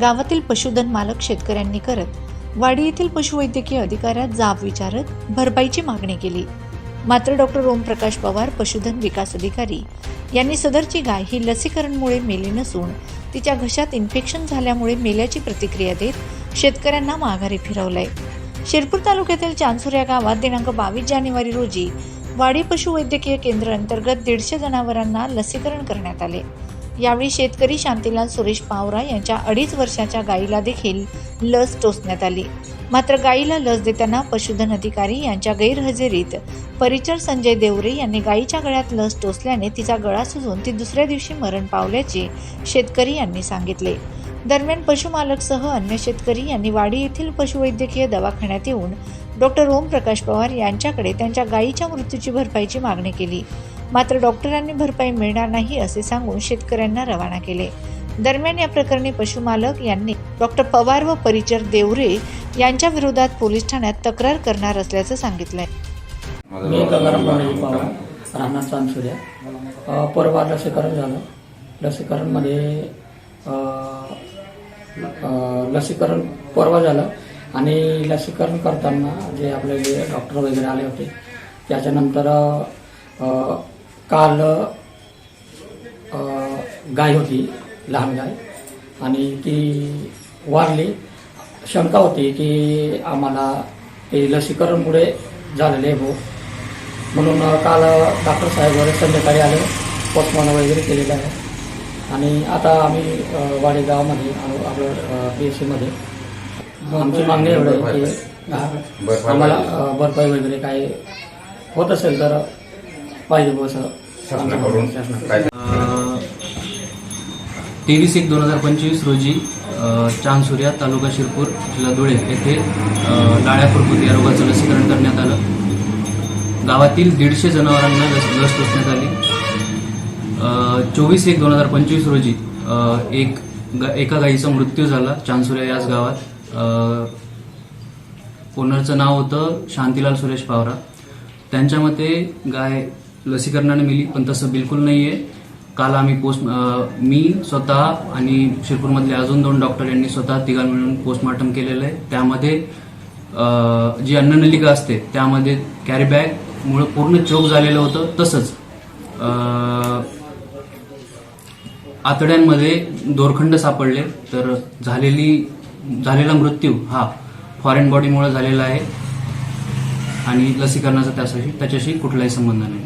गावातील पशुधन मालक शेतकऱ्यांनी करत वाडी येथील पशुवैद्यकीय अधिकाऱ्यात जाब विचारत भरपाईची मागणी केली. मात्र डॉक्टर ओमप्रकाश पवार पशुधन विकास अधिकारी यांनी सदरची गाय ही लसीकरणमुळे मेली नसून तिच्या घशात इन्फेक्शन झाल्यामुळे मेल्याची प्रतिक्रिया देत शेतकऱ्यांना माघारी फिरवलंय. शिरपूर तालुक्यातील चांदसुर्या गावात दिनांक बावीस जानेवारी रोजी वाडी पशुवैद्यकीय केंद्र अंतर्गत दीडशे जनावरांना लसीकरण करण्यात आले. यावेळी शेतकरी शांतीलाल सुरेश पावरा यांच्या अडीच वर्षाच्या गायीला देखील लस टोचण्यात आली. मात्र गायीला लस देताना पशुधन अधिकारी यांच्या गैरहजेरीत परिचर संजय देवरे यांनी गायीच्या गळ्यात लस टोचल्याने तिचा गळा सुजून ती दुसऱ्या दिवशी मरण पावल्याचे शेतकरी यांनी सांगितले. दरम्यान पशुमालकसह अन्य शेतकरी यांनी वाडी येथील पशुवैद्यकीय दवाखान्यात येऊन डॉक्टर ओमप्रकाश पवार यांच्याकडे त्यांच्या गायीच्या मृत्यूची भरपाईची मागणी केली. मात्र डॉक्टरांनी भरपाई मिळणार नाही असे सांगून शेतकऱ्यांना रवाना केले. दरम्यान या प्रकरणी पशुमालक यांनी डॉक्टर पवार व परिचर देवरे यांच्या विरोधात पोलीस ठाण्यात तक्रार करणार असल्याचं सांगितलंय. मी पवार परवा लसीकरण झालं. लसीकरणमध्ये लसीकरण परवा झालं आणि लसीकरण करताना जे आपले जे डॉक्टर वगैरे आले होते त्याच्यानंतर काल गाय होती लहान गाय. आणि ती वारली. शंका होती की आम्हाला ते लसीकरणमुळे झालेले भाऊ म्हणून काल डॉक्टर साहेब वगैरे संध्याकाळी आले. पोस्टमॉर्टम वगैरे केलेलं आहे. आणि आता आम्ही अ, वाडी गावामध्ये आलो आपलं पी एस सीमध्ये आमची मागणी एवढं आहे की हा, आम्हाला भरपाई वगैरे काय होत असेल तर पाहिजे बुवा असं शासनाकडून शासनाकडून. तेवीस एक दोन हजार पंचवीस रोजी अ, चांदसुर्या तालुका शिरपूर जिल्हा धुळे येथे अ, लाळ्या या रोगाचं लसीकरण करण्यात आलं. गावातील दीडशे जनावरांना लस लस टोचण्यात आली. चोवीस एक दोन हजार पंचवीस रोजी अ, एक ग- एका गायीचा मृत्यू झाला चांदसुर्या याच गावात. अ, ओनरचं नाव होतं शांतीलाल सुरेश पावरा. त्यांच्या मते गाय लसीकरणाने मिली पण तसं बिलकुल नाही आहे काल आम्ही पोस्ट मी स्वतः आणि शिरपूरमधले अजून दोन डॉक्टर यांनी स्वतः तिघां मिळून पोस्टमार्टम केलेलं आहे. त्यामध्ये जी अन्ननलिका असते त्यामध्ये कॅरी बॅगमुळे पूर्ण चोक झालेलं होतं. तसंच आतड्यांमध्ये दोरखंड सापडले. तर झालेली झालेला मृत्यू हा फॉरेन बॉडीमुळे झालेला आहे. आणि लसीकरणाचा त्यासाठी त्याच्याशी कुठलाही संबंध नाही.